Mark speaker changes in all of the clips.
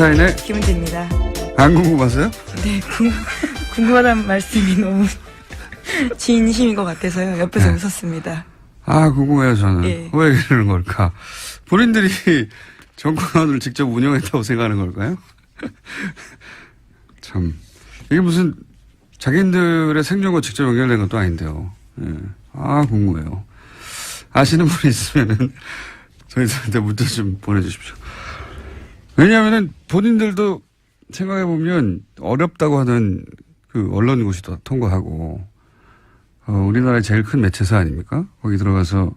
Speaker 1: 시사인의
Speaker 2: 김은지입니다.
Speaker 1: 안 궁금하세요?
Speaker 2: 네, 궁, 궁금하다는 말씀이 너무 진심인 것 같아서요. 옆에서
Speaker 1: 네.
Speaker 2: 웃었습니다.
Speaker 1: 아, 궁금해요, 저는.
Speaker 2: 예.
Speaker 1: 왜 이러는 걸까? 본인들이 정권을 직접 운영했다고 생각하는 걸까요? 참. 이게 무슨 자기들의 생존과 직접 연결된 것도 아닌데요. 예. 아, 궁금해요. 아시는 분이 있으면은 저희들한테 문자 좀 보내주십시오. 왜냐하면은 본인들도 생각해 보면 어렵다고 하는 그 언론 고시 도 통과하고 어, 우리나라의 제일 큰 매체사 아닙니까? 거기 들어가서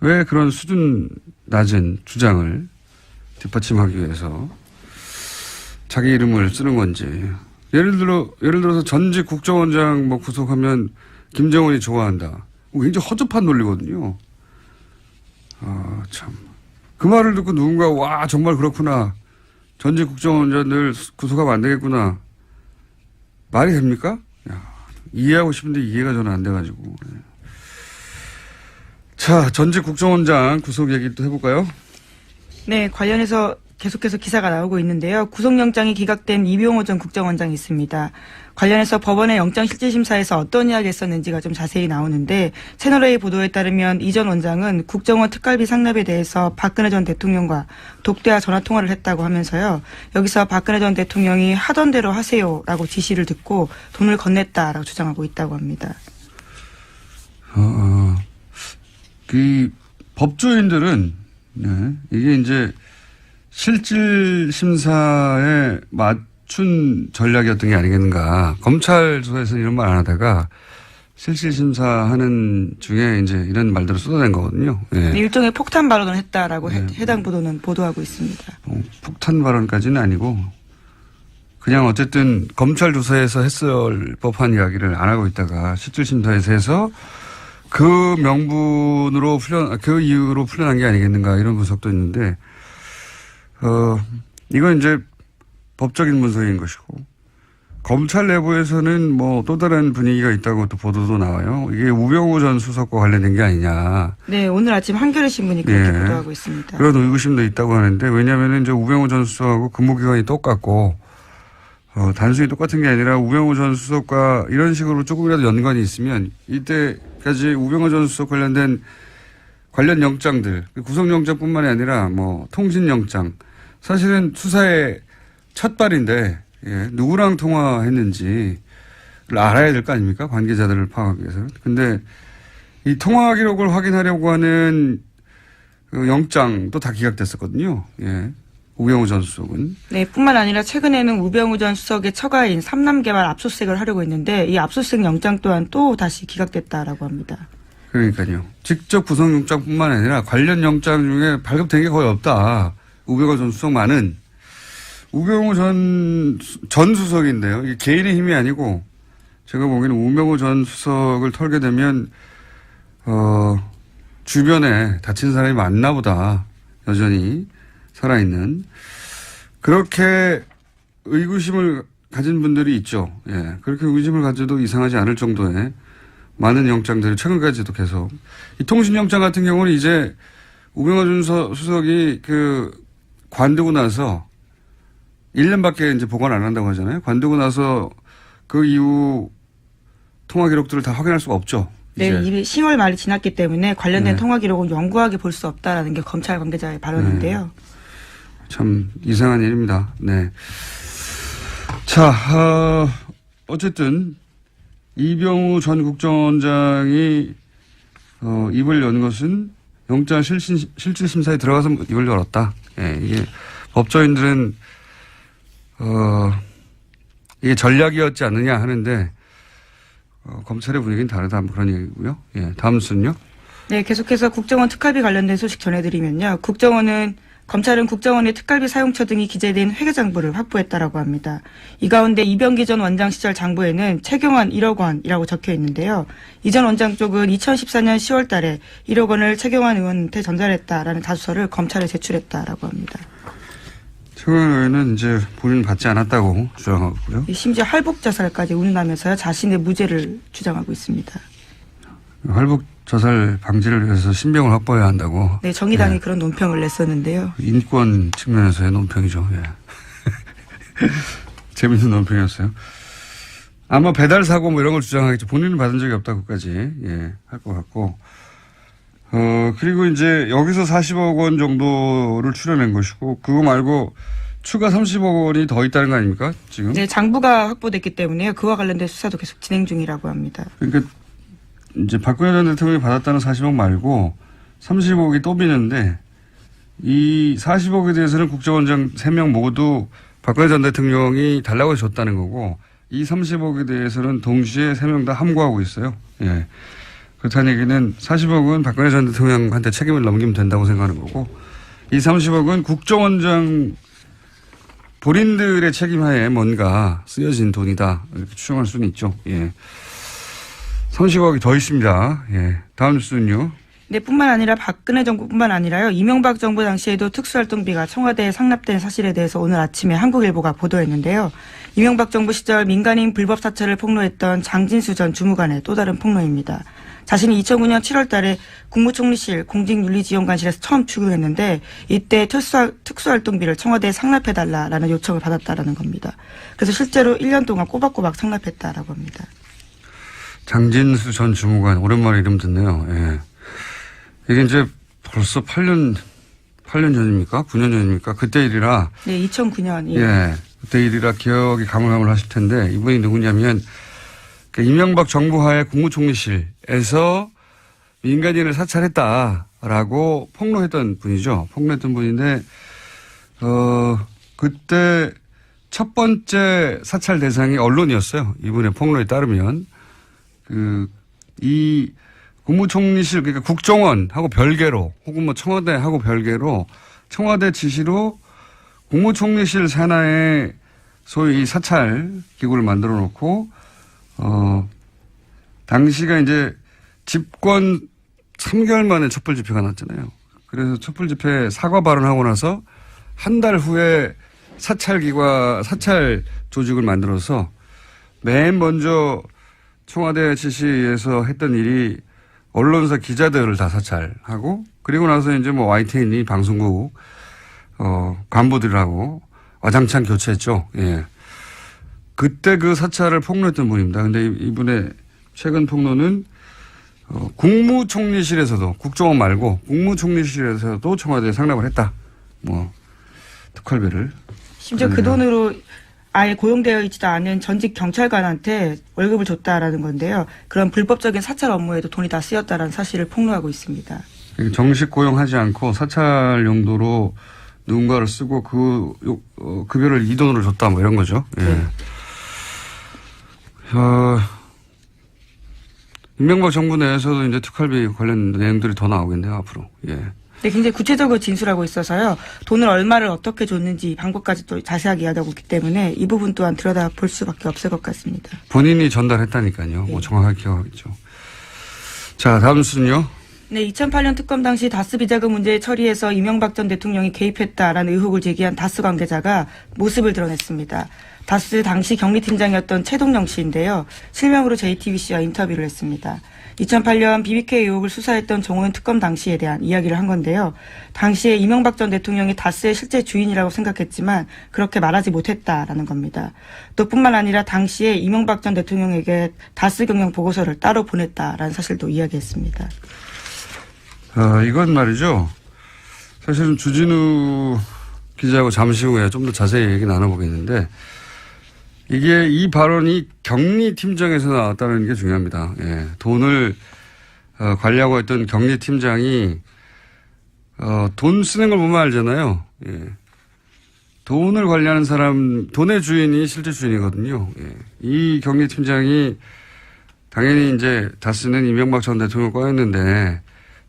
Speaker 1: 왜 그런 수준 낮은 주장을 뒷받침하기 위해서 자기 이름을 쓰는 건지. 예를 들어, 예를 들어서 전직 국정원장 뭐 구속하면 김정은이 좋아한다. 뭐 굉장히 허접한 논리거든요. 아, 참. 그 말을 듣고 누군가, 와, 정말 그렇구나. 전직 국정원장들 구속하면 안 되겠구나. 말이 됩니까? 야, 이해하고 싶은데 이해가 저는 안 돼가지고. 예. 자, 전직 국정원장 구속 얘기 또 해볼까요?
Speaker 2: 네, 관련해서 계속해서 기사가 나오고 있는데요. 구속영장이 기각된 이병호 전 국정원장이 있습니다. 관련해서 법원의 영장실질심사에서 어떤 이야기를 했었는지가 좀 자세히 나오는데 채널A 보도에 따르면 이 전 원장은 국정원 특갈비 상납에 대해서 박근혜 전 대통령과 독대와 전화통화를 했다고 하면서요. 여기서 박근혜 전 대통령이 하던 대로 하세요라고 지시를 듣고 돈을 건넸다라고 주장하고 있다고 합니다.
Speaker 1: 어, 어. 그 법조인들은 네, 이게 이제 실질 심사에 맞 춘 전략이었던 게 아니겠는가. 검찰 조사에서는 이런 말 안 하다가 실질 심사하는 중에 이제 이런 말들을 쏟아낸 거거든요. 예.
Speaker 2: 일종의 폭탄 발언을 했다라고 해-
Speaker 1: 네.
Speaker 2: 해당 보도는 보도하고 있습니다.
Speaker 1: 어, 폭탄 발언까지는 아니고 그냥 어쨌든 검찰 조사에서 했을 법한 이야기를 안 하고 있다가 실질 심사에서 해서 그 명분으로 풀려 그 이유로 풀려난 게 아니겠는가 이런 분석도 있는데 어 이건 이제 법적인 문서인 것이고 검찰 내부에서는 뭐 또 다른 분위기가 있다고 또 보도도 나와요. 이게 우병우 전 수석과 관련된 게 아니냐.
Speaker 2: 네, 오늘 아침 한겨레 신문이 그렇게
Speaker 1: 예.
Speaker 2: 보도하고 있습니다.
Speaker 1: 그런 의구심도 있다고 하는데 왜냐하면 이제 우병우 전 수석하고 근무기간이 똑같고 어, 단순히 똑같은 게 아니라 우병우 전 수석과 이런 식으로 조금이라도 연관이 있으면 이때까지 우병우 전 수석 관련된 관련 영장들 구속영장뿐만이 아니라 뭐 통신영장 사실은 수사의 첫 발인데 예, 누구랑 통화했는지를 알아야 될 거 아닙니까 관계자들을 파악하기 위해서 근데 이 통화 기록을 확인하려고 하는 그 영장도 다 기각됐었거든요. 예. 우병우 전 수석은.
Speaker 2: 네, 뿐만 아니라 최근에는 우병우 전 수석의 처가인 삼남개발 압수수색을 하려고 했는데 이 압수수색 영장 또한 또 다시 기각됐다라고 합니다.
Speaker 1: 그러니까요. 직접 구성 영장뿐만 아니라 관련 영장 중에 발급된 게 거의 없다. 우병우 전 수석만은 우병우 전, 수- 전 수석인데요. 이게 개인의 힘이 아니고 제가 보기에는 우병우 전 수석을 털게 되면 어, 주변에 다친 사람이 많나 보다. 여전히 살아있는. 그렇게 의구심을 가진 분들이 있죠. 예. 그렇게 의구심을 가져도 이상하지 않을 정도의 많은 영장들이 최근까지도 계속. 이 통신영장 같은 경우는 이제 준 서- 수석이 그 관두고 나서 1년밖에 이제 보관 안 한다고 하잖아요. 관두고 나서 그 이후 통화 기록들을 다 확인할 수가 없죠.
Speaker 2: 네,
Speaker 1: 이제.
Speaker 2: 이미 10월 말이 지났기 때문에 관련된
Speaker 1: 네.
Speaker 2: 통화 기록은 영구하게 볼 수 없다라는 게 검찰 관계자의 발언인데요.
Speaker 1: 참 이상한 일입니다. 네. 자, 어, 어쨌든 이병우 전 국정원장이 어, 입을 연 것은 영장 실신, 실질심사에 들어가서 입을 열었다. 예, 이게 법조인들은 어, 이게 전략이었지 않느냐 하는데 어, 검찰의 분위기는 다르다 뭐 그런 얘기고요. 예, 다음 순요.
Speaker 2: 네, 계속해서 국정원 특활비 관련된 소식 전해드리면요. 국정원은 검찰은 국정원의 특갈비 사용처 등이 기재된 회계 장부를 확보했다라고 합니다. 이 가운데 이병기 전 원장 시절 장부에는 최경환 1억 원이라고 적혀 있는데요. 이 전 원장 쪽은 2014년 10월 달에 1억 원을 최경환 의원한테 전달했다라는 자수서를 검찰에 제출했다라고 합니다.
Speaker 1: 의원은 이제 본인 받지 않았다고 주장하고 있고요.
Speaker 2: 심지어 할복 자살까지 운운하면서요. 자신의 무죄를 주장하고 있습니다.
Speaker 1: 할복 자살 방지를 위해서 신병을 확보해야 한다고
Speaker 2: 네, 정의당이
Speaker 1: 네.
Speaker 2: 그런 논평을 냈었는데요.
Speaker 1: 인권 측면에서의 논평이죠. 예. 재밌는 논평이었어요. 아마 배달 사고 뭐 이런 걸 주장하겠죠. 본인은 받은 적이 없다고까지 예, 할 것 같고. 어 그리고 이제 여기서 40억 원 정도를 출연한 것이고 그거 말고 추가 30억 원이 더 있다는 거 아닙니까 지금?
Speaker 2: 이제 장부가 확보됐기 때문에 그와 관련된 수사도 계속 진행 중이라고 합니다.
Speaker 1: 그러니까 이제 박근혜 전 대통령이 받았다는 40억 말고 30억이 또 비는데 이 40억에 대해서는 국정원장 3명 모두 박근혜 전 대통령이 달라고 해서 줬다는 거고 이 30억에 대해서는 동시에 3명 다 함구하고 있어요. 예. 그렇다는 얘기는 40억은 박근혜 전 대통령한테 책임을 넘기면 된다고 생각하는 거고 이 30억은 국정원장 본인들의 책임하에 뭔가 쓰여진 돈이다. 이렇게 추정할 수는 있죠. 예. 30억이 더 있습니다. 예. 다음 뉴스는요.
Speaker 2: 네, 뿐만 아니라 박근혜 정부뿐만 아니라요. 이명박 정부 당시에도 특수활동비가 청와대에 상납된 사실에 대해서 오늘 아침에 한국일보가 보도했는데요. 이명박 정부 시절 민간인 불법 사찰을 폭로했던 장진수 전 주무관의 또 다른 폭로입니다. 자신이 2009년 7월 달에 국무총리실 공직윤리지원관실에서 처음 출근했는데 이때 특수활, 특수활동비를 청와대에 상납해달라라는 요청을 받았다라는 겁니다. 그래서 실제로 1년 동안 꼬박꼬박 상납했다라고 합니다.
Speaker 1: 장진수 전 주무관 오랜만에 이름 듣네요. 예. 이게 이제 벌써 8년 8년 전입니까? 9년 전입니까? 그때 일이라
Speaker 2: 네, 2009년.
Speaker 1: 예. 그때 일이라 기억이 가물가물하실 텐데 이분이 누구냐면 그 이명박 정부 하에 국무총리실에서 민간인을 사찰했다라고 폭로했던 분이죠. 폭로했던 분인데 어 그때 첫 번째 사찰 대상이 언론이었어요. 이분의 폭로에 따르면 그 이 국무총리실 그러니까 국정원하고 별개로 혹은 뭐 청와대하고 별개로 청와대 지시로 국무총리실 산하에 소위 이 사찰 기구를 만들어 놓고 어 당시가 이제 집권 3개월 만에 촛불 집회가 났잖아요. 그래서 촛불 집회 사과 발언하고 나서 한 달 후에 사찰 기관 사찰 조직을 만들어서 맨 먼저 청와대 지시에서 했던 일이 언론사 기자들을 다 사찰하고 그리고 나서 이제 뭐 YTN이 방송국 어 간부들하고 와장창 교체했죠. 예. 그때 그 사찰을 폭로했던 분입니다. 근데 이- 이분의 최근 폭로는 어, 국무총리실에서도 국정원 말고 국무총리실에서도 청와대에 상납을 했다. 뭐 특활비를
Speaker 2: 심지어 그. 돈으로 아예 고용되어 있지도 않은 전직 경찰관한테 월급을 줬다라는 건데요. 그런 불법적인 사찰 업무에도 돈이 다 쓰였다라는 사실을 폭로하고 있습니다.
Speaker 1: 정식 고용하지 않고 사찰 용도로 누군가를 쓰고 그 요- 어, 급여를 이 돈으로 줬다 뭐 이런 거죠. 예.
Speaker 2: 네.
Speaker 1: 어, 임명박 정부 내에서도 이제 특활비 관련 내용들이 더 나오겠네요 앞으로. 예.
Speaker 2: 근데 굉장히 구체적으로 진술하고 있어서요. 돈을 얼마를 어떻게 줬는지 방법까지 또 자세하게 이야기하고 있기 때문에 이 부분 또한 들여다 볼 수밖에 없을 것 같습니다.
Speaker 1: 본인이 전달했다니까요. 뭐 정확하게 기억하겠죠. 자 다음 순요.
Speaker 2: 네, 2008년 특검 당시 다스 비자금 문제 처리에서 이명박 전 대통령이 개입했다라는 의혹을 제기한 다스 관계자가 모습을 드러냈습니다. 다스 당시 경리팀장이었던 최동영 씨인데요. 실명으로 JTBC와 인터뷰를 했습니다. 2008년 BBK 의혹을 수사했던 정호연 특검 당시에 대한 이야기를 한 건데요. 당시에 이명박 전 대통령이 다스의 실제 주인이라고 생각했지만 그렇게 말하지 못했다라는 겁니다. 또 뿐만 아니라 당시에 이명박 전 대통령에게 다스 경영 보고서를 따로 보냈다라는 사실도 이야기했습니다.
Speaker 1: 아, 이건 말이죠. 사실은 주진우 기자하고 잠시 후에 좀 더 자세히 얘기 나눠보겠는데 이게 이 발언이 격리팀장에서 나왔다는 게 중요합니다. 예. 돈을 어, 관리하고 있던 격리팀장이 어, 돈 쓰는 걸 보면 알잖아요. 예. 돈을 관리하는 사람, 돈의 주인이 실제 주인이거든요. 예. 이 격리팀장이 당연히 이제 다스는 이명박 전 대통령 거였는데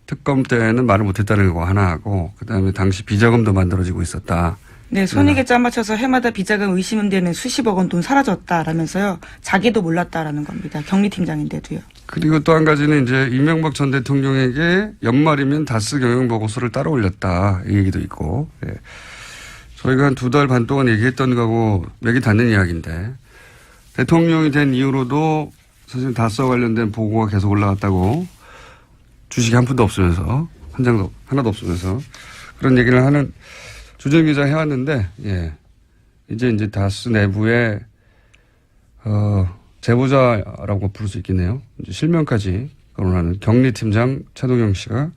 Speaker 1: 특검 때는 말을 못했다는 거 하나 하고 그다음에 당시 비자금도 만들어지고 있었다.
Speaker 2: 네, 손익에 짜맞춰서 해마다 비자금 의심되는 수십억 원 돈 사라졌다라면서요. 자기도 몰랐다라는 겁니다. 격리팀장인데도요.
Speaker 1: 그리고 또 한 가지는 이제 이명박 전 대통령에게 연말이면 다스 경영 보고서를 따로 올렸다 이 얘기도 있고 예. 저희가 한 두 달 반 동안 얘기했던 거하고 맥이 닿는 이야기인데 대통령이 된 이후로도 사실 다스와 관련된 보고가 계속 올라왔다고 주식이 한 푼도 없으면서 한 장도 하나도 없으면서 그런 얘기를 하는 주전 기자 해왔는데 예 이제 이제 다스 내부에 어, 제보자라고 부를 수 있겠네요. 이제 실명까지 거론하는 격리팀장 최동영 씨가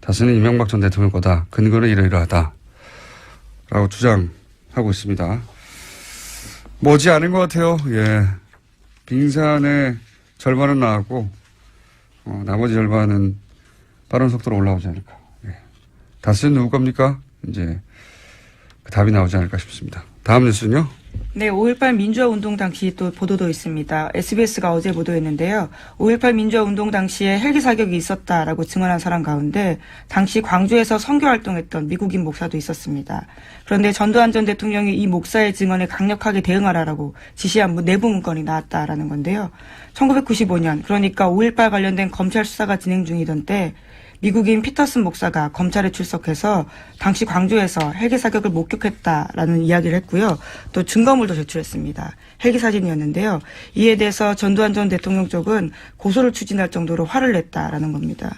Speaker 1: 다스는 이명박 전 대통령 거다. 근거는 이러이러하다. 라고 주장하고 있습니다. 머지 않은 것 같아요. 예. 빙산의 절반은 나왔고, 어, 나머지 절반은 빠른 속도로 올라오지 않을까. 예. 다스는 누구 겁니까? 이제 그 답이 나오지 않을까 싶습니다. 다음 뉴스는요?
Speaker 2: 네, 5.18 민주화 운동 당시 또 보도도 있습니다. SBS가 어제 보도했는데요. 5.18 민주화 운동 당시에 헬기 사격이 있었다라고 증언한 사람 가운데 당시 광주에서 선교 활동했던 미국인 목사도 있었습니다. 그런데 전두환 전 대통령이 이 목사의 증언에 강력하게 대응하라라고 지시한 문- 내부 문건이 나왔다라는 건데요. 1995년, 그러니까 5.18 관련된 검찰 수사가 진행 중이던 때 미국인 피터슨 목사가 검찰에 출석해서 당시 광주에서 헬기 사격을 목격했다라는 이야기를 했고요. 또 증거물도 제출했습니다. 헬기 사진이었는데요. 이에 대해서 전두환 전 대통령 쪽은 고소를 추진할 정도로 화를 냈다라는 겁니다.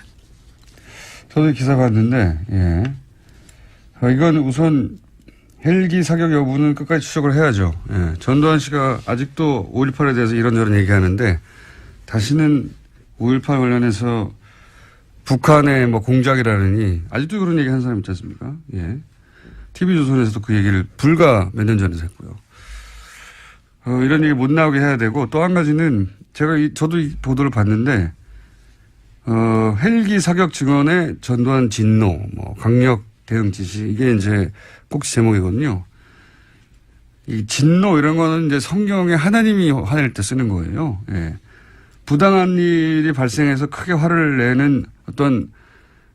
Speaker 1: 저도 이 기사 봤는데, 예. 어, 이건 우선 헬기 사격 여부는 끝까지 추적을 해야죠. 예. 전두환 씨가 아직도 5.18에 대해서 이런저런 얘기하는데, 다시는 5.18 관련해서 북한의 뭐 공작이라느니, 아직도 그런 얘기 하는 사람 있지 않습니까? 예. TV조선에서도 그 얘기를 불과 몇 년 전에 했고요. 어, 이런 얘기 못 나오게 해야 되고, 또 한 가지는 제가 이, 저도 이 보도를 봤는데, 어, 헬기 사격 증언의 전두환 진노, 뭐, 강력 대응 지시, 이게 이제 꼭지 제목이거든요. 이 진노 이런 거는 이제 성경에 하나님이 화낼 때 쓰는 거예요. 예. 부당한 일이 발생해서 크게 화를 내는 어떤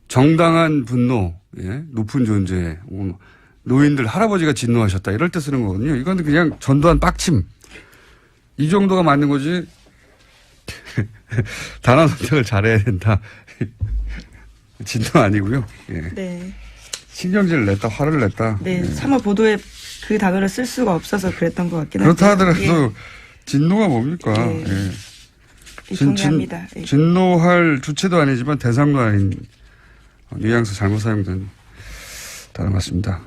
Speaker 1: 정당한 분노, 예. 높은 존재, 뭐 노인들, 할아버지가 진노하셨다. 이럴 때 쓰는 거거든요. 이건 그냥 전두환 빡침. 이 정도가 맞는 거지. 단어 선택을 잘해야 된다. 진도 아니고요. 예.
Speaker 2: 네.
Speaker 1: 신경질을 냈다, 화를 냈다.
Speaker 2: 네.
Speaker 1: 예.
Speaker 2: 차마 보도에 그 단어를 쓸 수가 없어서 그랬던 것 같긴
Speaker 1: 그렇다
Speaker 2: 한데요.
Speaker 1: 하더라도 진노가 뭡니까?
Speaker 2: 예.
Speaker 1: 예.
Speaker 2: 예, 동의합니다. 예.
Speaker 1: 진노할 주체도 아니지만 대상도 아닌 뉘앙스 잘못 사용된 단어 같습니다.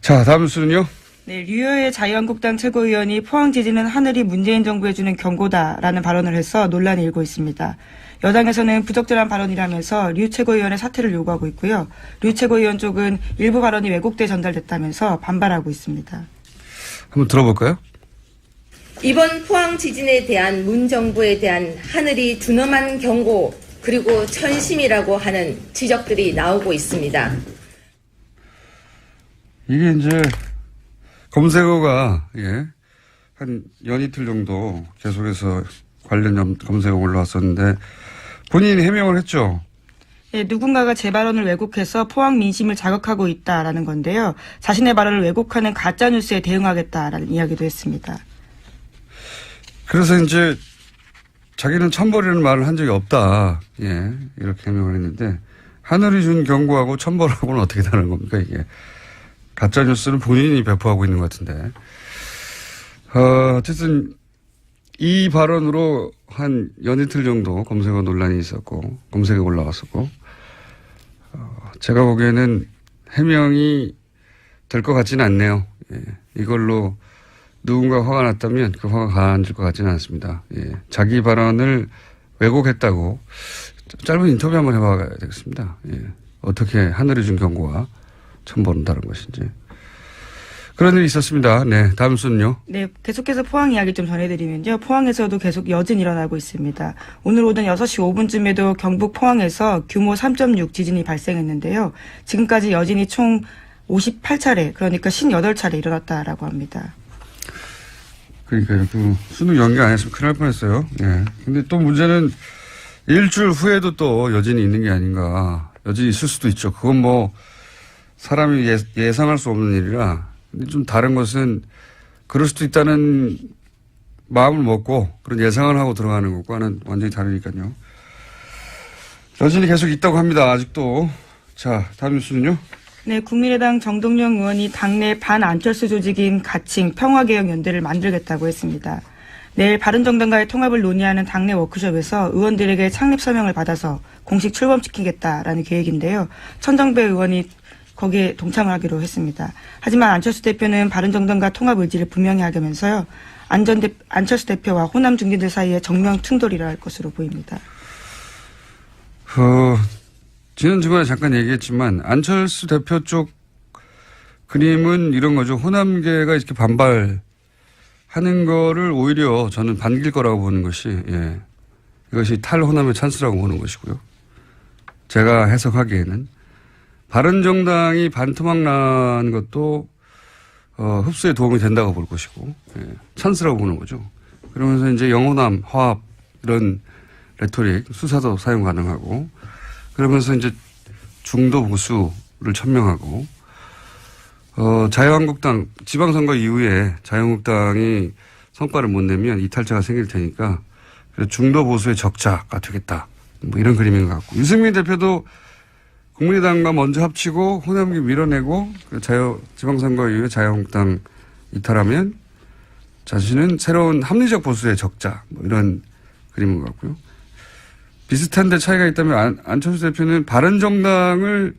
Speaker 1: 자, 다음 뉴스는요.
Speaker 2: 네, 류여의 자유한국당 최고위원이 포항 지진은 하늘이 문재인 정부에 주는 경고다라는 발언을 해서 논란이 일고 있습니다. 여당에서는 부적절한 발언이라면서 류 최고위원의 사퇴를 요구하고 있고요. 류 최고위원 쪽은 일부 발언이 왜곡돼 전달됐다면서 반발하고 있습니다.
Speaker 1: 한번 들어볼까요?
Speaker 3: 이번 포항 지진에 대한 문 정부에 대한 하늘이 준엄한 경고 그리고 천심이라고 하는 지적들이 나오고 있습니다.
Speaker 1: 이게 이제 검색어가 예, 한 연이틀 정도 계속해서 관련 염- 검색어 올라왔었는데 본인이 해명을 했죠.
Speaker 2: 예, 누군가가 제 발언을 왜곡해서 포항 민심을 자극하고 있다라는 건데요. 자신의 발언을 왜곡하는 가짜 뉴스에 대응하겠다라는 이야기도 했습니다.
Speaker 1: 그래서 이제 자기는 천벌이라는 말을 한 적이 없다. 예, 이렇게 해명을 했는데 하늘이 준 경고하고 천벌하고는 어떻게 다른 겁니까 이게? 가짜 뉴스는 본인이 배포하고 있는 것 같은데. 어, 어쨌든 이 발언으로 한 연이틀 정도 검색어 논란이 있었고 검색에 올라왔었고 어, 제가 보기에는 해명이 될 것 같지는 않네요. 예, 이걸로 누군가 화가 났다면 그 화가 가라앉을 것 같지는 않습니다. 예, 자기 발언을 왜곡했다고 짧은 인터뷰 한번 해봐야 되겠습니다. 예, 어떻게 하늘이 준 경고와 천벌은 다른 것인지 그런 일이 있었습니다. 네, 다음 순요.
Speaker 2: 네, 계속해서 포항 이야기 좀 전해드리면요. 포항에서도 계속 여진 일어나고 있습니다. 오늘 오전 6시 5분쯤에도 경북 포항에서 규모 3.6 지진이 발생했는데요. 지금까지 여진이 총 58차례, 그러니까 58차례 일어났다라고 합니다.
Speaker 1: 그러니까요. 그 수능 연기 안 했으면 큰일 날 뻔했어요. 예. 근데 또 문제는 일주일 후에도 또 여진이 있는 게 아닌가. 여진이 있을 수도 있죠. 그건 뭐 사람이 예, 예상할 수 없는 일이라. 근데 좀 다른 것은 그럴 수도 있다는 마음을 먹고 그런 예상을 하고 들어가는 것과는 완전히 다르니까요. 여진이 계속 있다고 합니다. 아직도. 자, 다음 뉴스는요.
Speaker 2: 네, 국민의당 정동영 의원이 당내 반 안철수 조직인 가칭 평화개혁연대를 만들겠다고 했습니다. 내일 바른정당과의 통합을 논의하는 당내 워크숍에서 의원들에게 창립 서명을 받아서 공식 출범시키겠다라는 계획인데요. 천정배 의원이 거기에 동참을 하기로 했습니다. 하지만 안철수 대표는 바른정당과 통합 의지를 분명히 하면서요. 안전 대, 안철수 대표와 호남 중진들 사이에 정면 충돌이라 할 것으로 보입니다.
Speaker 1: 어, 지난 주말에 잠깐 얘기했지만 안철수 대표 쪽 그림은 이런 거죠. 호남계가 이렇게 반발하는 거를 오히려 저는 반길 거라고 보는 것이 예. 이것이 탈호남의 찬스라고 보는 것이고요. 제가 해석하기에는 바른정당이 반토막 난 것도 어, 흡수에 도움이 된다고 볼 것이고 예. 찬스라고 보는 거죠. 그러면서 이제 영호남 화합 이런 레토릭 수사도 사용 가능하고 그러면서 이제 중도 보수를 천명하고 어, 자유한국당 지방선거 이후에 자유한국당이 성과를 못 내면 이탈자가 생길 테니까 중도 보수의 적자가 되겠다. 뭐 이런 그림인 것 같고 유승민 대표도 국민의당과 먼저 합치고 호남기 밀어내고 그 자유 지방선거 이후에 자유한국당 이탈하면 자신은 새로운 합리적 보수의 적자 뭐 이런 그림인 것 같고요. 비슷한데 차이가 있다면 안, 안철수 대표는 바른정당을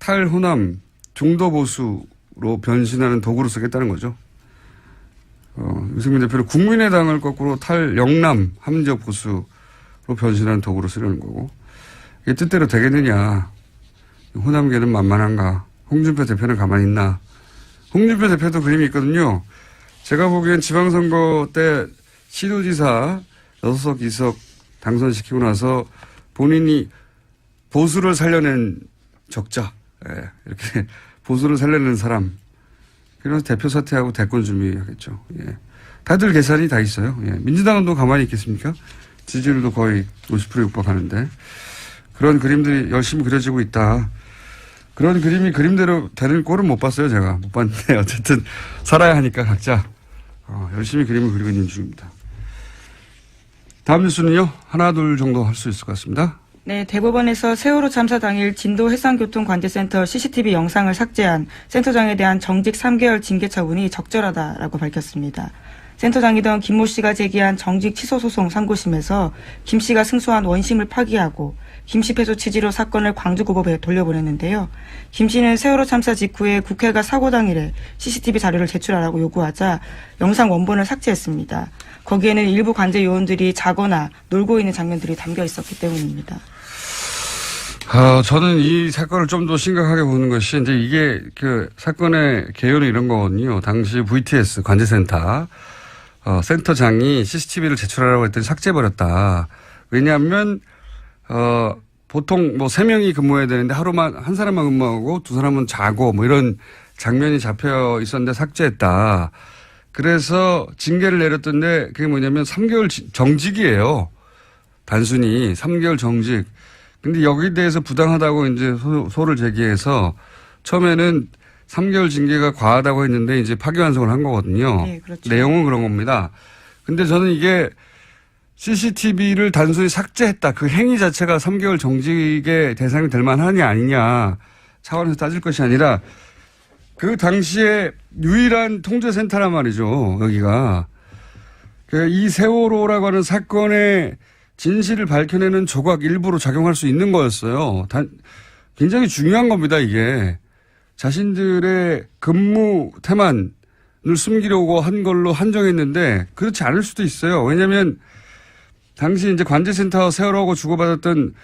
Speaker 1: 탈호남 중도 보수로 변신하는 도구로 쓰겠다는 거죠. 어, 유승민 대표는 국민의당을 거꾸로 탈 영남 합리적 보수로 변신하는 도구로 쓰려는 거고 이게 뜻대로 되겠느냐. 호남계는 만만한가. 홍준표 대표는 가만히 있나. 홍준표 대표도 그림이 있거든요. 제가 보기엔 지방선거 때 시도지사 6석 2석 당선시키고 나서 본인이 보수를 살려낸 적자. 예, 이렇게 보수를 살려낸 사람. 그래서 대표 사퇴하고 대권 준비하겠죠. 예. 다들 계산이 다 있어요. 예. 민주당은 또 가만히 있겠습니까? 지지율도 거의 50% 육박하는데 그런 그림들이 열심히 그려지고 있다. 그런 그림이 그림대로 되는 꼴은 못 봤어요, 제가. 못 봤는데 어쨌든 살아야 하니까 각자 어, 열심히 그림을 그리고 있는 중입니다. 다음 뉴스는요. 하나 둘 정도 할 수 있을 것 같습니다.
Speaker 2: 네, 대법원에서 세월호 참사 당일 진도 해상교통관제센터 CCTV 영상을 삭제한 센터장에 대한 정직 3개월 징계 처분이 적절하다라고 밝혔습니다. 센터장이던 김 모 씨가 제기한 정직 취소 소송 상고심에서 김 씨가 승소한 원심을 파기하고 김씨 패소 취지로 사건을 광주고법에 돌려보냈는데요. 김 씨는 세월호 참사 직후에 국회가 사고 당일에 CCTV 자료를 제출하라고 요구하자 영상 원본을 삭제했습니다. 거기에는 일부 관제 요원들이 자거나 놀고 있는 장면들이 담겨 있었기 때문입니다.
Speaker 1: 어, 저는 이 사건을 좀 더 심각하게 보는 것이 이제 이게 그 사건의 개요는 이런 거거든요. 당시 VTS 관제센터 어, 센터장이 CCTV를 제출하라고 했더니 삭제해버렸다. 왜냐하면 어, 보통 뭐 세 명이 근무해야 되는데 하루만 한 사람만 근무하고 두 사람은 자고 뭐 이런 장면이 잡혀 있었는데 삭제했다. 그래서 징계를 내렸던데 그게 뭐냐면 3개월 지- 정직이에요. 단순히 3개월 정직. 근데 여기에 대해서 부당하다고 이제 소, 소를 제기해서 처음에는 3개월 징계가 과하다고 했는데 이제 파기환송을 한 거거든요.
Speaker 2: 네, 그렇죠.
Speaker 1: 내용은 그런 겁니다. 근데 저는 이게 CCTV를 단순히 삭제했다. 그 행위 자체가 3개월 정직의 대상이 될 만하냐 아니냐 차원에서 따질 것이 아니라 그 당시에 유일한 통제센터란 말이죠. 여기가. 그이 세월호라고 하는 사건의 진실을 밝혀내는 조각 일부로 작용할 수 있는 거였어요. 단, 굉장히 중요한 겁니다, 이게. 자신들의 근무 태만을 숨기려고 한 걸로 한정했는데 그렇지 않을 수도 있어요. 왜냐하면 당시 이제 관제센터 세월호하고 주고받았던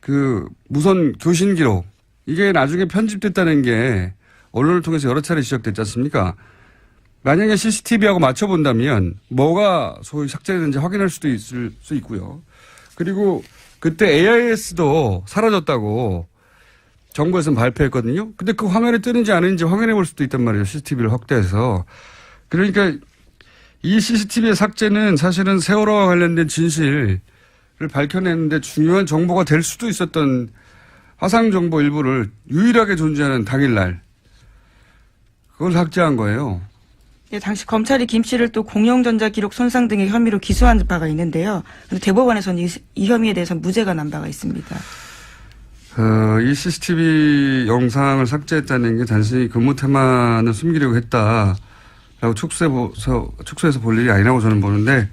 Speaker 1: 그 무선 교신 기록 이게 나중에 편집됐다는 게 언론을 통해서 여러 차례 지적됐지 않습니까? 만약에 CCTV하고 맞춰본다면 뭐가 소위 삭제됐는지 확인할 수도 있을 수 있고요. 그리고 그때 AIS도 사라졌다고 정부에서는 발표했거든요. 근데 그 화면에 뜨는지 아닌지 확인해 볼 수도 있단 말이에요. CCTV를 확대해서. 그러니까 이 CCTV의 삭제는 사실은 세월호와 관련된 진실을 밝혀내는데 중요한 정보가 될 수도 있었던 화상 정보 일부를 유일하게 존재하는 당일날 그걸 삭제한 거예요.
Speaker 2: 예, 당시 검찰이 김 씨를 또 공영전자 기록 손상 등의 혐의로 기소한 바가 있는데요. 대법원에서는 이, 이 혐의에 대해서 무죄가 난 바가 있습니다.
Speaker 1: 어, 이 CCTV 영상을 삭제했다는 게 단순히 근무 태만을 숨기려고 했다 라고 축소해서, 축소해서 볼 일이 아니라고 저는 보는데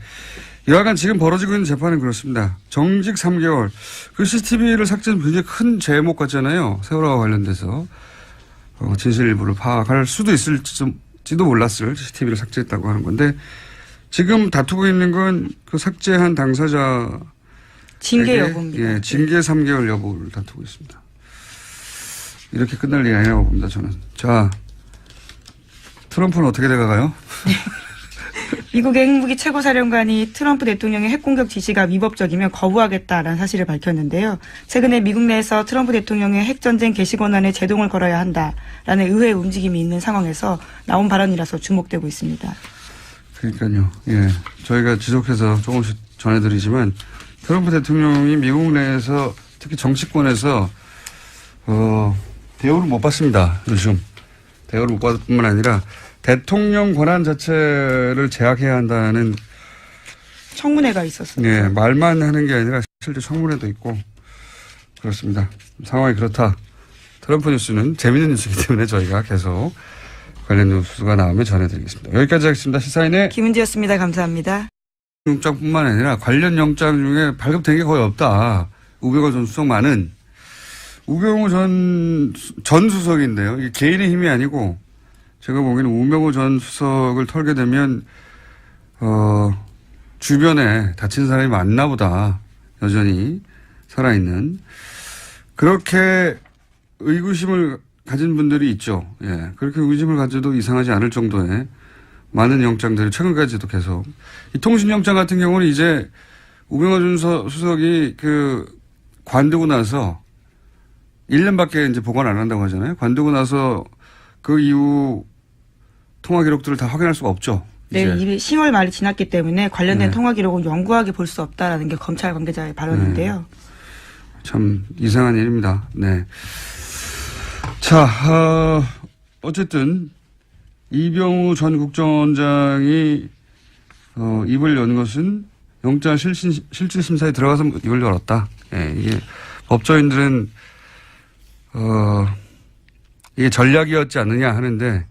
Speaker 1: 여하간 지금 벌어지고 있는 재판은 그렇습니다. 정직 3개월. 그 CCTV를 삭제는 굉장히 큰 제목 같잖아요. 세월호와 관련돼서. 어, 진실 일부를 파악할 수도 있을지도 몰랐을 CCTV를 삭제했다고 하는 건데 지금 다투고 있는 건 그 삭제한 당사자
Speaker 2: 징계 여부입니다.
Speaker 1: 예, 징계 3개월 여부를 다투고 있습니다. 이렇게 끝날 일이 아니라고 봅니다, 저는. 자, 트럼프는 어떻게 돼가가요?
Speaker 2: 미국의 핵무기 최고사령관이 트럼프 대통령의 핵공격 지시가 위법적이면 거부하겠다라는 사실을 밝혔는데요. 최근에 미국 내에서 트럼프 대통령의 핵전쟁 개시 권한에 제동을 걸어야 한다라는 의회 움직임이 있는 상황에서 나온 발언이라서 주목되고 있습니다.
Speaker 1: 그러니까요. 예. 저희가 지속해서 조금씩 전해드리지만 트럼프 대통령이 미국 내에서 특히 정치권에서 어, 대우를 못 받습니다. 요즘. 대우를 못 받을 뿐만 아니라 대통령 권한 자체를 제약해야 한다는
Speaker 2: 청문회가 있었습니다.
Speaker 1: 예, 말만 하는 게 아니라 실제 청문회도 있고 그렇습니다. 상황이 그렇다. 트럼프 뉴스는 재밌는 뉴스이기 때문에 저희가 계속 관련 뉴스가 나오면 전해드리겠습니다. 여기까지 하겠습니다. 시사인의
Speaker 2: 김은지였습니다. 감사합니다.
Speaker 1: 영장뿐만 아니라 관련 영장 중에 발급된 게 거의 없다. 우병호 전 수석만은 우병호 전, 수- 전 수석인데요. 이게 개인의 힘이 아니고 제가 보기에는 우병호 전 수석을 털게 되면 어, 주변에 다친 사람이 많나 보다. 여전히 살아있는. 그렇게 의구심을 가진 분들이 있죠. 예. 그렇게 의구심을 가져도 이상하지 않을 정도의 많은 영장들이 최근까지도 계속. 이 통신영장 같은 경우는 이제 준 서- 수석이 그 관두고 나서 1년밖에 이제 보관 안 한다고 하잖아요. 관두고 나서 그 이후 통화 기록들을 다 확인할 수가 없죠.
Speaker 2: 네,
Speaker 1: 이제.
Speaker 2: 이미 10월 말이 지났기 때문에 관련된
Speaker 1: 네.
Speaker 2: 통화 기록은 영구하게 볼 수 없다라는 게 검찰 관계자의 발언인데요.
Speaker 1: 참 이상한 일입니다. 네. 자, 어, 어쨌든 이병우 전 국정원장이 어, 입을 연 것은 영장 실신, 실질심사에 들어가서 입을 열었다. 예, 이게 법조인들은 어, 이게 전략이었지 않느냐 하는데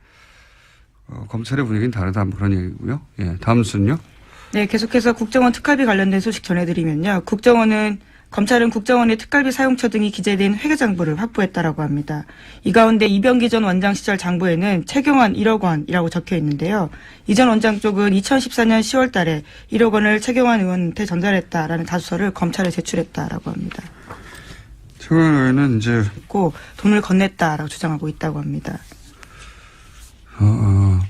Speaker 1: 어, 검찰의 분위기는 다르다 뭐 그런 얘기고요. 예, 다음 순요.
Speaker 2: 네, 계속해서 국정원 특활비 관련된 소식 전해드리면요. 국정원은 검찰은 국정원의 특활비 사용처 등이 기재된 회계 장부를 확보했다라고 합니다. 이 가운데 이병기 전 원장 시절 장부에는 최경환 1억 원이라고 적혀 있는데요. 이 전 원장 쪽은 2014년 10월 달에 1억 원을 최경환 의원한테 전달했다라는 다수서를 검찰에 제출했다라고 합니다.
Speaker 1: 최근 의원은 이제
Speaker 2: 고 돈을 건넸다라고 주장하고 있다고 합니다.
Speaker 1: 어, 어,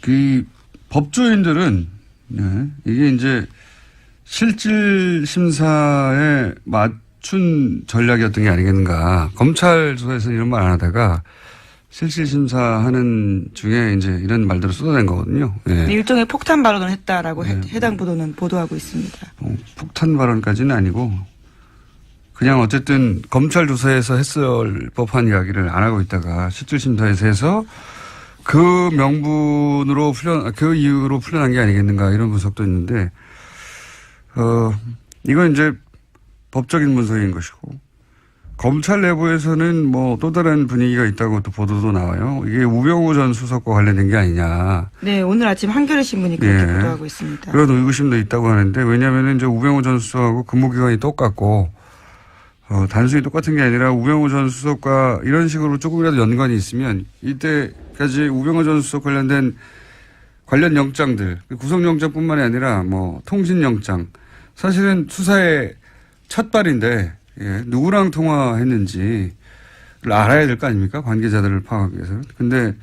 Speaker 1: 그 법조인들은 네, 이게 이제 실질 심사에 맞춘 전략이었던 게 아니겠는가. 검찰 조사에서 이런 말 안 하다가 실질 심사하는 중에 이제 이런 말들을 쏟아낸 거거든요. 예.
Speaker 2: 일종의 폭탄 발언을 했다라고 해-
Speaker 1: 네.
Speaker 2: 해당 보도는 보도하고 있습니다.
Speaker 1: 어, 폭탄 발언까지는 아니고 그냥 어쨌든 검찰 조사에서 했을 법한 이야기를 안 하고 있다가 실질 심사에서 해서 그 명분으로 풀려 그 이유로 풀려난 게 아니겠는가 이런 분석도 있는데 어 이건 이제 법적인 분석인 것이고 검찰 내부에서는 뭐 또 다른 분위기가 있다고 또 보도도 나와요. 이게 우병우 전 수석과 관련된 게 아니냐.
Speaker 2: 네, 오늘 아침 한겨레 신문이 그렇게
Speaker 1: 예.
Speaker 2: 보도하고 있습니다.
Speaker 1: 그런 의구심도 있다고 하는데 왜냐하면 이제 우병우 전 수석하고 근무기간이 똑같고 어, 단순히 똑같은 게 아니라 우병우 전 수석과 이런 식으로 조금이라도 연관이 있으면 이때까지 우병우 전 수석 관련된 관련 영장들 구속영장뿐만이 아니라 뭐 통신영장 사실은 수사의 첫 발인데 예, 누구랑 통화했는지를 알아야 될 거 아닙니까 관계자들을 파악하기 위해서 근데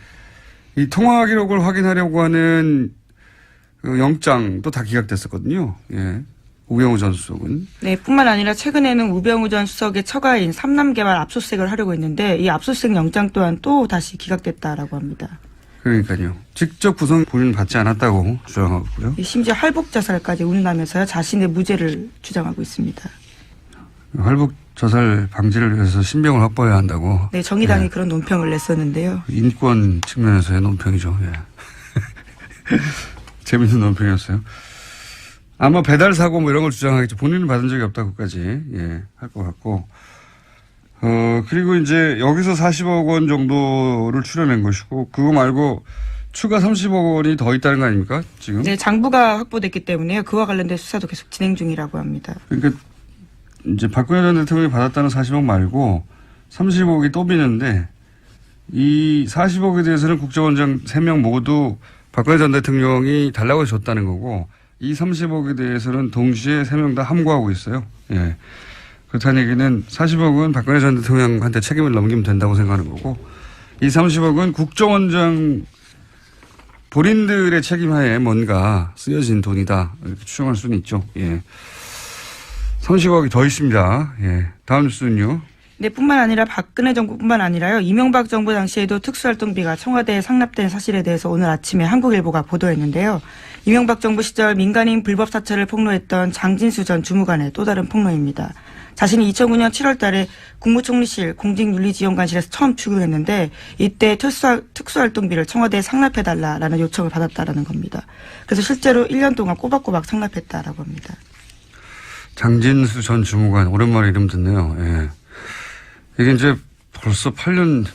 Speaker 1: 이 통화 기록을 확인하려고 하는 그 영장도 다 기각됐었거든요. 예. 우병우 전 수석은.
Speaker 2: 네, 뿐만 아니라 최근에는 우병우 전 수석의 처가인 삼남개발 압수수색을 하려고 했는데 이 압수수색 영장 또한 또 다시 기각됐다라고 합니다.
Speaker 1: 그러니까요. 직접 구성 본인은 받지 않았다고 주장하고 있고요.
Speaker 2: 심지어 할복 자살까지 운운하면서 자신의 무죄를 주장하고 있습니다.
Speaker 1: 할복 자살 방지를 위해서 신병을 확보해야 한다고.
Speaker 2: 네, 정의당이
Speaker 1: 네.
Speaker 2: 그런 논평을 냈었는데요.
Speaker 1: 인권 측면에서의 논평이죠. 예. 재밌는 논평이었어요. 아마 배달 사고 뭐 이런 걸 주장하겠죠. 본인은 받은 적이 없다고까지 예, 할 것 같고. 어 그리고 이제 여기서 40억 원 정도를 출연한 것이고 그거 말고 추가 30억 원이 더 있다는 거 아닙니까 지금?
Speaker 2: 네, 장부가 확보됐기 때문에 그와 관련된 수사도 계속 진행 중이라고 합니다.
Speaker 1: 그러니까 이제 박근혜 전 대통령이 받았다는 40억 말고 30억이 또 비는데 이 40억에 대해서는 국정원장 3명 모두 박근혜 전 대통령이 달라고 줬다는 거고 이 30억에 대해서는 동시에 3명 다 함구하고 있어요. 예. 그렇다는 얘기는 40억은 박근혜 전 대통령한테 책임을 넘기면 된다고 생각하는 거고 이 30억은 국정원장 본인들의 책임하에 뭔가 쓰여진 돈이다. 이렇게 추정할 수는 있죠. 예. 30억이 더 있습니다. 예. 다음 뉴스는요.
Speaker 2: 네, 뿐만 아니라 박근혜 정부뿐만 아니라요. 이명박 정부 당시에도 특수활동비가 청와대에 상납된 사실에 대해서 오늘 아침에 한국일보가 보도했는데요. 이명박 정부 시절 민간인 불법 사찰을 폭로했던 장진수 전 주무관의 또 다른 폭로입니다. 자신이 2009년 7월 달에 국무총리실 공직윤리지원관실에서 처음 출근했는데 이때 특수활, 특수활동비를 청와대에 상납해달라라는 요청을 받았다라는 겁니다. 그래서 실제로 1년 동안 꼬박꼬박 상납했다라고 합니다.
Speaker 1: 장진수 전 주무관 오랜만에 이름 듣네요. 예. 이게 이제 벌써 8년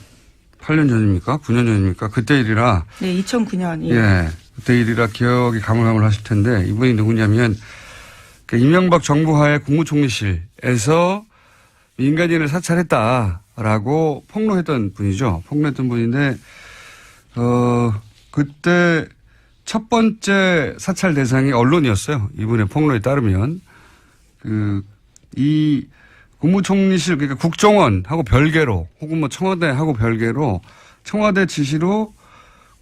Speaker 1: 8년 전입니까? 9년 전입니까? 그때 일이라
Speaker 2: 네, 2009년.
Speaker 1: 예. 그때 일이라 기억이 가물가물하실 텐데 이분이 누구냐면 그 이명박 정부 하에 국무총리실에서 민간인을 사찰했다라고 폭로했던 분이죠. 폭로했던 분인데 어 그때 첫 번째 사찰 대상이 언론이었어요. 이분의 폭로에 따르면 그이 국무총리실 그러니까 국정원하고 별개로 혹은 뭐 청와대하고 별개로 청와대 지시로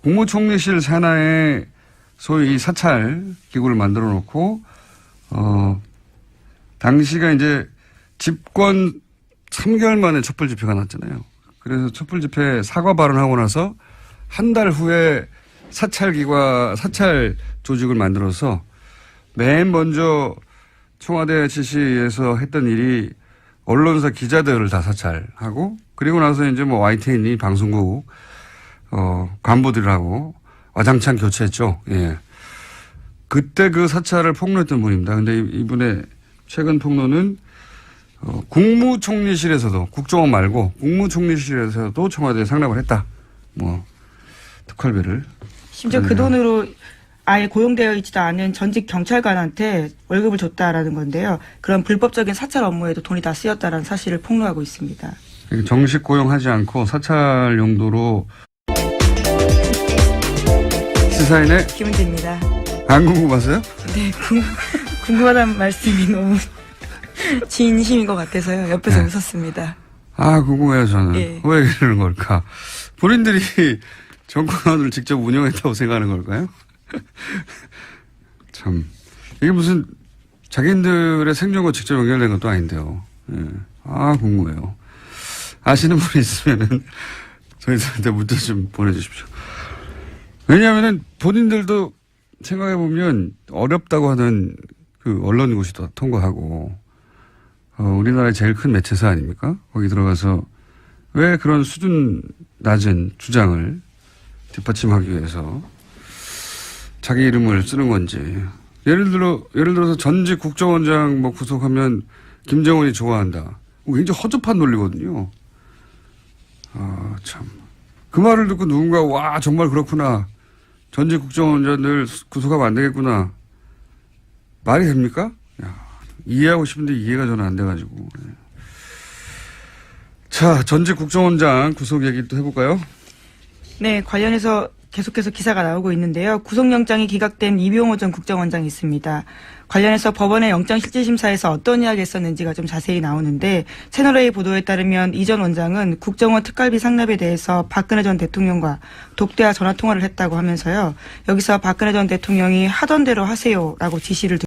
Speaker 1: 국무총리실 산하에 소위 이 사찰 기구를 만들어 놓고 어 당시가 이제 집권 3개월 만에 촛불 집회가 났잖아요. 그래서 촛불 집회 사과 발언하고 나서 한 달 후에 사찰 기관 사찰 조직을 만들어서 맨 먼저 청와대 지시에서 했던 일이 언론사 기자들을 다 사찰하고 그리고 나서 이제 뭐 YTN이 방송국 어 간부들하고 와장창 교체했죠. 예. 그때 그 사찰을 폭로했던 분입니다. 근데 이- 이분의 최근 폭로는 어, 국무총리실에서도 국정원 말고 국무총리실에서도 청와대에 상납을 했다. 뭐 특활비를
Speaker 2: 심지어 그. 돈으로 아예 고용되어 있지도 않은 전직 경찰관한테 월급을 줬다라는 건데요. 그런 불법적인 사찰 업무에도 돈이 다 쓰였다라는 사실을 폭로하고 있습니다.
Speaker 1: 정식 고용하지 않고 사찰 용도로 시사인의
Speaker 2: 김은지입니다.
Speaker 1: 안 궁금하세요?
Speaker 2: 네, 궁, 궁금하다는 말씀이 너무 진심인 것 같아서요. 옆에서
Speaker 1: 네.
Speaker 2: 웃었습니다.
Speaker 1: 아 궁금해요 저는
Speaker 2: 예.
Speaker 1: 왜 이러는 걸까? 본인들이 정권을 직접 운영했다고 생각하는 걸까요? 참 이게 무슨 자기들의 생존과 직접 연결된 것도 아닌데요. 예. 아 궁금해요. 아시는 분이 있으면은 저희들한테 문자 좀 보내주십시오. 왜냐하면은 본인들도 생각해 보면 어렵다고 하는 그 언론 고시 도 통과하고 어, 우리나라의 제일 큰 매체사 아닙니까? 거기 들어가서 왜 그런 수준 낮은 주장을 뒷받침하기 위해서 자기 이름을 쓰는 건지. 예를 들어, 예를 들어서 전직 국정원장 뭐 구속하면 김정은이 좋아한다. 뭐 굉장히 허접한 논리거든요. 아, 참. 그 말을 듣고 누군가, 와, 정말 그렇구나. 전직 국정원장들 구속하면 안 되겠구나. 말이 됩니까? 야, 이해하고 싶은데 이해가 저는 안 돼가지고. 예. 자, 전직 국정원장 구속 얘기 또 해볼까요?
Speaker 2: 네, 관련해서 계속해서 기사가 나오고 있는데요. 구속영장이 기각된 이병호 전 국정원장이 있습니다. 관련해서 법원의 영장실질심사에서 어떤 이야기 했었는지가 좀 자세히 나오는데 채널A 보도에 따르면 이 전 원장은 국정원 특갈비 상납에 대해서 박근혜 전 대통령과 독대와 전화통화를 했다고 하면서요. 여기서 박근혜 전 대통령이 하던 대로 하세요라고 지시를